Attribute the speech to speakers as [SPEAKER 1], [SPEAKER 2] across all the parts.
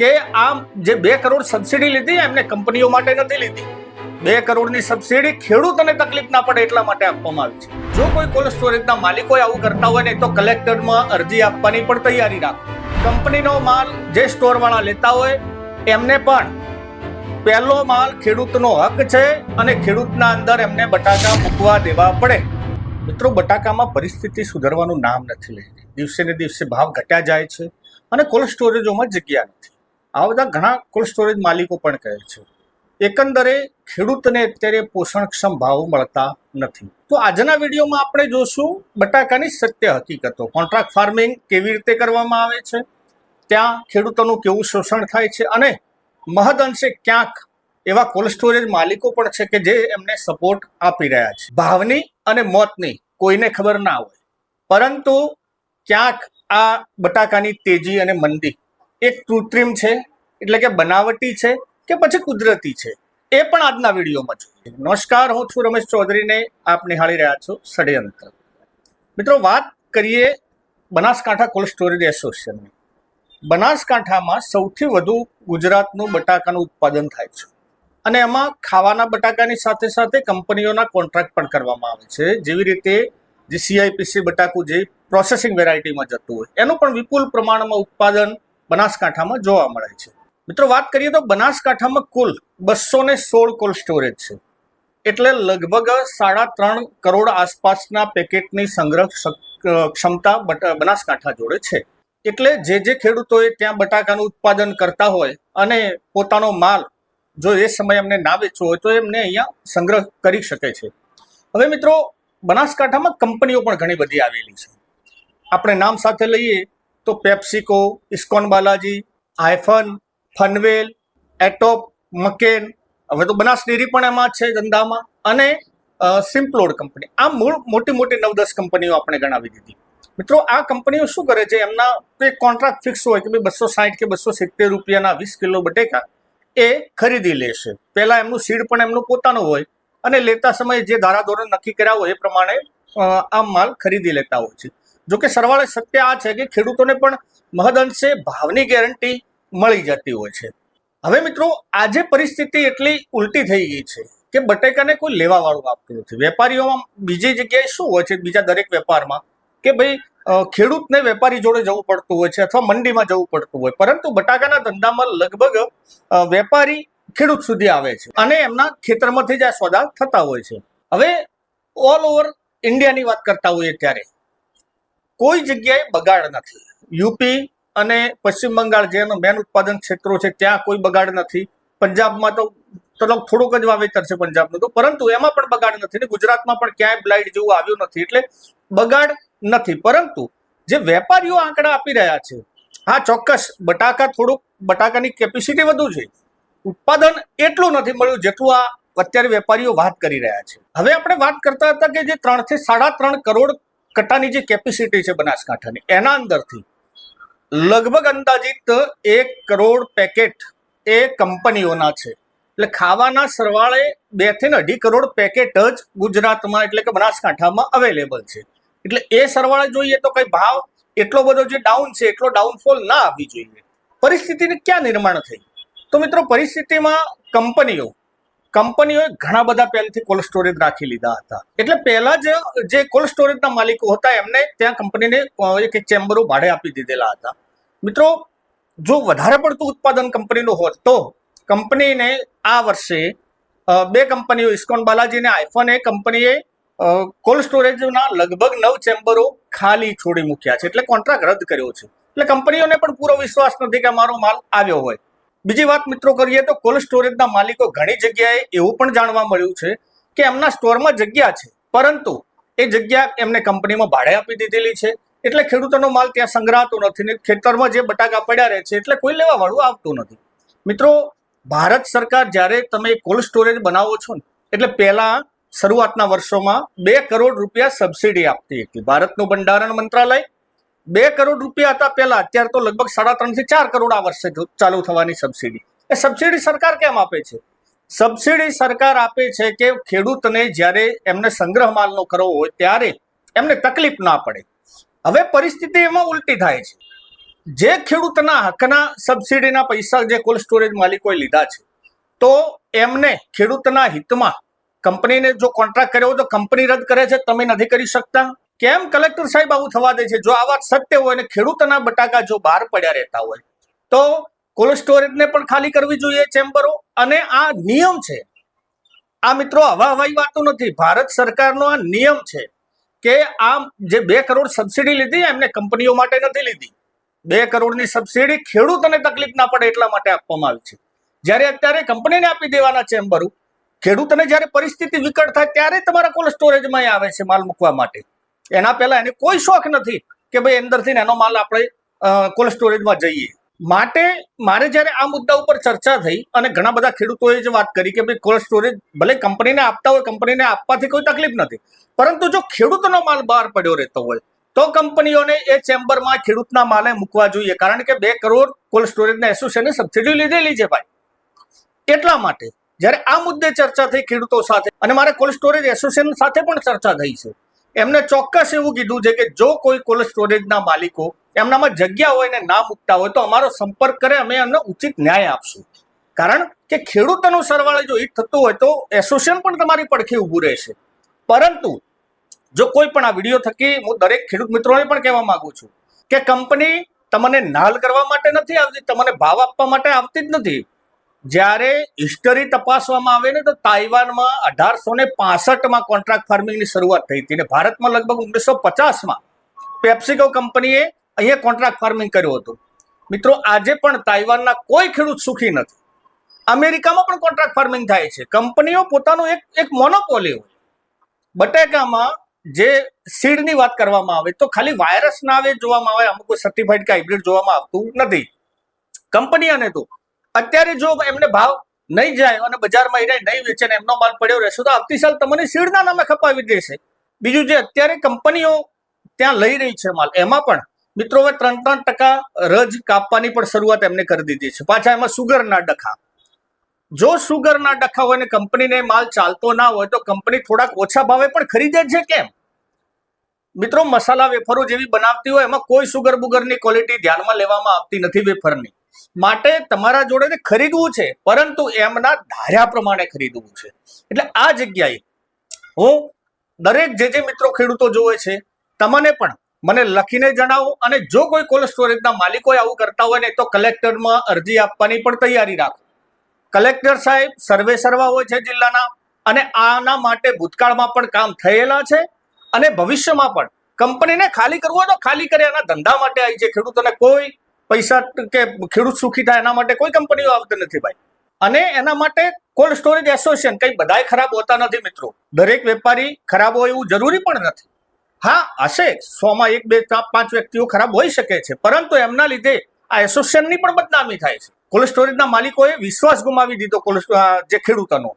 [SPEAKER 1] કે આ જે બે કરોડ સબસિડી લીધી, એમને કંપનીઓ માટે નથી લીધી. બે કરોડની સબસિડી ખેડૂતોને તકલીફ ના પડે એટલા માટે આપવામાં આવી છે. જો કોઈ કોલ્ડ સ્ટોરેજના માલિકોએ આવું કરતા હોય ને, તો કલેક્ટરમાં અરજી આપવાની પણ તૈયારી રાખો. કંપનીનો માલ જે સ્ટોરવાળા લેતા હોય, એમને પણ પહેલો માલ ખેડૂતનો હક છે અને ખેડૂતના અંદર એમને બટાકા મૂકવા દેવા પડે. મિત્રો, બટાકામાં પરિસ્થિતિ સુધરવાનું નામ નથી રહી. દિવસે ને દિવસે ભાવ ઘટ્યા જાય છે અને કોલ્ડ સ્ટોરેજોમાં જગ્યા નથી. આ બધા ઘણા કોલ્ડ સ્ટોરેજ માલિકો પણ કહે છે. એકંદરે ખેડૂતને અત્યારે પોષણક્ષમ ભાવ મળતા નથી. તો આજના વિડીયોમાં આપણે જોશું બટાકાની સત્ય હકીકતો. કોન્ટ્રાક્ટ ફાર્મિંગ કેવી રીતે કરવામાં આવે છે? ત્યાં ખેડૂતોનું કેવું શોષણ થાય છે? અને મહદઅંશે ક્યાંક એવા કોલ્ડ સ્ટોરેજ માલિકો પણ છે કે જે એમને સપોર્ટ આપી રહ્યા છે. ભાવની અને મોતની કોઈને ખબર ના હોય. પરંતુ ક્યાંક આ બટાકાની તેજી અને મંદી એક કૃત્રિમ છે, એટલે કે બનાવટી છે, કે પછી કુદરતી છે. એ પણ આજના વિડીયોમાં જોઈએ. નમસ્કાર, હું છું રમેશ ચૌધરીને આપ નિહાળી રહ્યા છો ષડયંત્ર. મિત્રો, વાત કરીએ બનાસકાંઠા કોલ્ડ સ્ટોરેજ એસોસિએશનની. બનાસકાંઠામાં સૌથી વધુ ગુજરાતનું બટાકાનું ઉત્પાદન થાય છે. અને એમાં ખાવાના બટાકાની સાથે સાથે કંપનીઓના કોન્ટ્રાક્ટ પણ કરવામાં આવે છે. જેવી રીતે જે સીઆઈપીસી બટાકું જે પ્રોસેસિંગ વેરાયટીમાં જતું હોય. એનું પણ વિપુલ પ્રમાણમાં ઉત્પાદન બનાસકાંઠામાં જોવા મળે છે. મિત્રો વાત કરીએ તો બનાસકાંઠામાં કુલ બસો ને સોળ કોલ્ડ સ્ટોરેજ છે. એટલે લગભગ સાડા ત્રણ કરોડ આસપાસના પેકેટની સંગ્રહ ક્ષમતા બનાસકાંઠા જોડે છે. એટલે જે જે ખેડૂતોએ ત્યાં બટાકાનું ઉત્પાદન કરતા હોય અને પોતાનો માલ જો એ સમયે એમને ના વેચવો હોય તો એમને અહીંયા સંગ્રહ કરી શકે છે. હવે મિત્રો, બનાસકાંઠામાં કંપનીઓ પણ ઘણી બધી આવેલી છે. આપણે નામ સાથે લઈએ તો પેપ્સિકો, ઇસ્કોન બાલાજી આઈફન ફનવેલ, એટોપ, મકેન, હવે તો બનાસ ડેરી પણ એમાં છે ધંધામાં, અને સિમ્પલોડ કંપની. આ મૂળ મોટી મોટી નવ દસ કંપનીઓ આપણે ગણાવી દીધી. મિત્રો, આ કંપનીઓ શું કરે છે? એમના કોઈ કોન્ટ્રાક્ટ ફિક્સ હોય કે ભાઈ બસો સાઠ કે બસો સિત્તેર રૂપિયાના વીસ કિલો બટેકા એ ખરીદી લેશે પહેલા એમનું સીડ પણ એમનું પોતાનું હોય અને લેતા સમયે જે ધારાધોરણ નક્કી કર્યા હોય એ પ્રમાણે આ માલ ખરીદી લેતા હોય છે. જોકે સરવાળે સત્ય આ છે કે ખેડૂતોને પણ મહદઅંશે ભાવની ગેરંટી મળી જતી હોય છે. હવે મિત્રો, આજે પરિસ્થિતિ એટલી ઉલટી થઈ ગઈ છે કે બટેકાને કોઈ લેવા વાળું આપતું નથી. વેપારીઓમાં બીજી જગ્યાએ શું હોય છે? બીજા દરેક વેપારમાં કે ભાઈ ખેડૂતને વેપારી જોડે જવું પડતું હોય છે અથવા મંડીમાં જવું પડતું હોય. પરંતુ બટાકાના ધંધામાં લગભગ વેપારી ખેડૂત સુધી આવે છે અને એમના ખેતરમાંથી જ આ સોદા થતા હોય છે. હવે ઓલ ઓવર ઇન્ડિયાની વાત કરતા હોઈએ ત્યારે કોઈ જગ્યાએ બગાડ નથી. યુપી અને પશ્ચિમ બંગાળ જેનું મેન ઉત્પાદન ક્ષેત્રો છે, ત્યાં કોઈ બગાડ નથી. પંજાબમાં તો તલબ થોડુંક જ વાવેતર છે પંજાબનું તો, પરંતુ એમાં પણ બગાડ નથી ને ગુજરાતમાં પણ ક્યાંય બ્લાઇટ જેવું આવ્યું નથી, એટલે બગાડ નથી. પરંતુ જે વેપારીઓ આંકડા આપી રહ્યા છે, હા, ચોક્કસ, બટાકા થોડુંક, બટાકાની કેપેસિટી વધુ છે. ઉત્પાદન એટલું નથી મળ્યું જેટલું આ અત્યારે વેપારીઓ વાત કરી રહ્યા છે. હવે આપણે વાત કરતા હતા કે જે ત્રણથી સાડા ત્રણ કરોડ કટ્ટાની જે કેપેસિટી છે બનાસકાંઠાની, એના અંદરથી લગભગ અંદાજિત એક કરોડ પેકેટ એ કંપનીઓના છે. એટલે ખાવાના સરવાળે બેથી અઢી કરોડ પેકેટ જ ગુજરાતમાં એટલે કે બનાસકાંઠામાં અવેલેબલ છે. એટલે એ સરવાળે જોઈએ તો કઈ ભાવ એટલો બધો જે ડાઉન છે, એટલો ડાઉનફોલ ના આવવી જોઈએ. પરિસ્થિતિને ક્યાં નિર્માણ થઈ? તો મિત્રો, પરિસ્થિતિમાં કંપનીઓ કંપનીઓએ ઘણા બધા પહેલથી કોલ્ડ સ્ટોરેજ રાખી લીધા હતા. એટલે પહેલા જ જે કોલ્ડ સ્ટોરેજના માલિકો હતા, એમને ત્યાં કંપનીને એક ચેમ્બરો ભાડે આપી દીધેલા હતા. મિત્રો, જો વધારે પડતું ઉત્પાદન કંપનીનું હોત, તો કંપનીને આ વર્ષે બે કંપનીઓ, ઇસ્કોન બાલાજી અને આઈફોન એ કંપનીએ કોલ્ડ સ્ટોરેજના લગભગ નવ ચેમ્બરો ખાલી છોડી મૂક્યા છે. એટલે કોન્ટ્રાક્ટ રદ કર્યો છે. એટલે કંપનીઓને પણ પૂરો વિશ્વાસ નથી કે અમારો માલ આવ્યો હોય. બીજી વાત મિત્રો કરીએ તો કોલ્ડ સ્ટોરેજના માલિકો ઘણી જગ્યાએ એવું પણ જાણવા મળ્યું છે કે એમના સ્ટોરમાં જગ્યા છે. પરંતુ એ જગ્યા એમને કંપનીમાં ભાડે આપી દીધેલી છે. એટલે ખેડૂતોનો માલ ત્યાં સંગ્રહાતો નથી ને ખેતરમાં જે બટાકા પડ્યા રહે છે એટલે કોઈ લેવા વાળું આવતું નથી. મિત્રો, ભારત સરકાર જ્યારે તમે કોલ્ડ સ્ટોરેજ બનાવો છો ને, એટલે પહેલાં શરૂઆતના વર્ષોમાં બે કરોડ રૂપિયા સબસિડી આપતી હતી. ભારતનું બંધારણ મંત્રાલય બે કરોડ રૂપિયા હતા પહેલા. અત્યારે તો લગભગ સાડા ત્રણથી ચાર કરોડ આ વર્ષે ચાલુ થવાની સબસિડી એ સબસિડી સરકાર કેમ આપે છે? સબસિડી સરકાર આપે છે કે ખેડૂતને જ્યારે એમને સંગ્રહ માલનો કરવો હોય ત્યારે એમને તકલીફ ના પડે. હવે પરિસ્થિતિ એમાં ઉલટી થાય છે. જે ખેડૂતના હકના સબસિડીના પૈસા જે કોલ્ડ સ્ટોરેજ માલિકોએ લીધા છે, તો એમને ખેડૂતના હિતમાં કંપનીને જો કોન્ટ્રાક્ટ કર્યો હોય તો કંપની રદ કરે છે. તમે નથી કરી શકતા. કેમ કલેક્ટર સાહેબ આવું થવા દે છે? જો આ વાત સત્ય હોય અને ખેડૂતના બટાકા જો બહાર પડ્યા રહેતા હોય, તો કોલ્ડ સ્ટોરેજને પણ ખાલી કરવી જોઈએ ચેમ્બરો. અને આ નિયમ છે. આ મિત્રો હવા હવાઈ વાતો નથી. ભારત સરકારનો આ નિયમ છે કે આ જે બે કરોડ સબસિડી લીધી, એમને કંપનીઓ માટે નથી લીધી. બે કરોડની સબસિડી ખેડૂતોને તકલીફ ના પડે એટલા માટે આપવામાં આવી છે. જ્યારે અત્યારે કંપનીને આપી દેવાના ચેમ્બરો, ખેડૂતને જ્યારે પરિસ્થિતિ વિકટ થાય, ત્યારે તમારા કોલ્ડ સ્ટોરેજમાં આવે છે માલ મૂકવા માટે. એના પહેલા એને કોઈ શોખ નથી કે ભાઈ અંદરથી એનો માલ આપણે કોલ્ડ સ્ટોરેજમાં જઈએ. માટે મારે જ્યારે આ મુદ્દા ઉપર ચર્ચા થઈ અને ઘણા બધા ખેડૂતોએ જ વાત કરી કે ભાઈ કોલ્ડ સ્ટોરેજ ભલે કંપનીને આપતા હોય, કંપનીને આપવાથી કોઈ તકલીફ નથી. પરંતુ જો ખેડૂતનો માલ બહાર પડ્યો રહેતો હોય, તો કંપનીઓને એ ચેમ્બરમાં ખેડૂતના માલે મૂકવા જોઈએ. કારણ કે બે કરોડ કોલ્ડ સ્ટોરેજના એસોસિએશને સબસિડી લીધેલી છે ભાઈ. એટલા માટે જ્યારે આ મુદ્દે ચર્ચા થઈ ખેડૂતો સાથે, અને મારે કોલ્ડ સ્ટોરેજ એસોસિએશન સાથે પણ ચર્ચા થઈ છે એમને ચોક્કસ એવું કીધું છે કે જો કોઈ કોલ્ડ સ્ટોરેજના માલિકો એમનામાં જગ્યા હોય ને ના મૂકતા હોય તો અમારો સંપર્ક કરે, અમે એમને ઉચિત ન્યાય આપશું. કારણ કે ખેડૂતોનું સરવાળે જો હિત થતું હોય તો એસોસિએશન પણ તમારી પડખે ઊભું રહેશે. પરંતુ જો કોઈ પણ આ વીડિયો થકી હું દરેક ખેડૂત મિત્રોને પણ કહેવા માગું છું કે કંપની તમને નાલ કરવા માટે નથી આવતી, તમને ભાવ આપવા માટે આવતી જ નથી. જ્યારે હિસ્ટરી તપાસવામાં આવે ને તો તાઇવાનમાં અઢારસો ને પાસઠમાં કોન્ટ્રાક્ટ ફાર્મિંગની શરૂઆત થઈ હતી અને ભારતમાં લગભગ ઓગણીસો પચાસમાં પેપ્સિકો કંપનીએ અહીંયા કોન્ટ્રાક્ટ ફાર્મિંગ કર્યું હતું. મિત્રો, આજે પણ તાઇવાનના કોઈ ખેડૂત સુખી નથી. અમેરિકામાં પણ કોન્ટ્રાક્ટ ફાર્મિંગ થાય છે. કંપનીઓ પોતાનું એક એક મોનોપોલી હોય. બટાકામાં જે સીડની વાત કરવામાં આવે તો ખાલી વાયરસ ના આવે જોવામાં આવે અમુક સર્ટિફાઈડ કે હાઇબ્રિડ જોવામાં આવતું નથી. કંપનીઓને તો અત્યારે જો એમને ભાવ નહીં જાય અને બજારમાં એને નહીં વેચે ને એમનો માલ પડ્યો રહેશે, તો આવતી સાલ તમને સીડના નામે ખપાવી દેશે. બીજું જે અત્યારે કંપનીઓ ત્યાં લઈ રહી છે માલ, એમાં પણ મિત્રો હવે ત્રણ ત્રણ ટકા રજ કાપવાની પણ શરૂઆત એમને કરી દીધી છે. પાછા એમાં સુગરના ડખા. જો સુગરના ડખા હોય ને કંપનીને માલ ચાલતો ના હોય, તો કંપની થોડાક ઓછા ભાવે પણ ખરીદે છે કેમ? મિત્રો, મસાલા વેફરો જેવી બનાવતી હોય, એમાં કોઈ સુગર બુગરની ક્વોલિટી ધ્યાનમાં લેવામાં આવતી નથી વેફરની. માટે તમારા જોડે ખરીદવું છે, પરંતુ એમના ધાર્યા પ્રમાણે ખરીદવું છે. એટલે આ જગ્યાએ હું દરેક જે જે મિત્રો ખેડૂતો જોવે છે, તમને પણ મને લખીને જણાવો અને જો કોઈ કોલ્ડ સ્ટોરેજના માલિકો આવું કરતા હોય ને, તો કલેક્ટરમાં અરજી આપવાની પણ તૈયારી રાખો. કલેક્ટર સાહેબ સર્વે સર્વા હોય છે જિલ્લાના અને આના માટે ભૂતકાળમાં પણ કામ થયેલા છે અને ભવિષ્યમાં પણ. કંપનીને ખાલી કરવું હોય તો ખાલી કરે એના ધંધા માટે આવી છે ખેડૂતોને કોઈ પૈસા કે ખેડૂત સુખી થાય એના માટે કોઈ કંપનીઓ આવતી નથી ભાઈ. અને એના માટે કોલ્ડ સ્ટોરેજ એસોસિએશન કઈ બધાય ખરાબ હોતા નથી મિત્રો. દરેક વેપારી ખરાબ હોય એવું જરૂરી પણ નથી. હા, હશે. સોમાં એક, બે પાંચ વ્યક્તિઓ ખરાબ હોઈ શકે છે. પરંતુ એમના લીધે આ એસોસિએશનની પણ બદનામી થાય છે. કોલ્ડ સ્ટોરેજના માલિકોએ વિશ્વાસ ગુમાવી દીધો કોલ્ડ જે ખેડૂતોનો.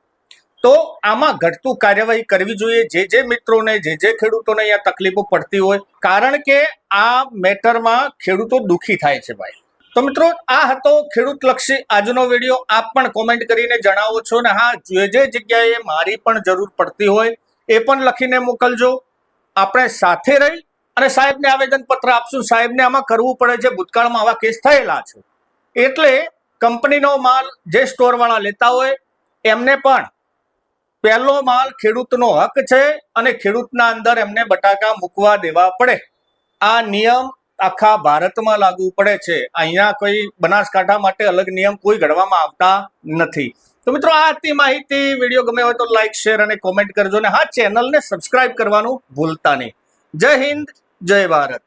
[SPEAKER 1] તો આમાં ઘટતું કાર્યવાહી કરવી જોઈએ. જે જે મિત્રોને, જે જે ખેડૂતોને અહીંયા તકલીફો પડતી હોય, કારણ કે આ મેટરમાં ખેડૂતો દુઃખી થાય છે ભાઈ. તો મિત્રો, આ હતો ખેડૂત લક્ષી આજનો વીડિયો. આપ પણ કોમેન્ટ કરીને જણાવો છો ને હા, જે જે જગ્યાએ મારી પણ જરૂર પડતી હોય, એ પણ લખીને મોકલજો. આપણે સાથે રહી અને સાહેબને આવેદન પત્ર આપશું. સાહેબને આમાં કરવું પડે છે. ભૂતકાળમાં આવા કેસ થયેલા છે. એટલે કંપનીનો માલ જે સ્ટોરવાળા લેતા હોય, એમને પણ પહેલો માલ ખેડૂતનો હક છે અને ખેડૂતના અંદર એમને બટાકા મૂકવા દેવા પડે. આ નિયમ આખા ભારતમાં લાગુ પડે છે. અહીંયા કોઈ બનાસકાંઠા માટે અલગ નિયમ કોઈ ઘડવામાં આવતા નથી. તો મિત્રો, આ હતી માહિતી. વીડિયો ગમે હોય તો લાઇક શેર અને કોમેન્ટ કરજો ને હા ચેનલને સબસ્ક્રાઇબ કરવાનું ભૂલતા નહીં. જય હિન્દ, જય ભારત.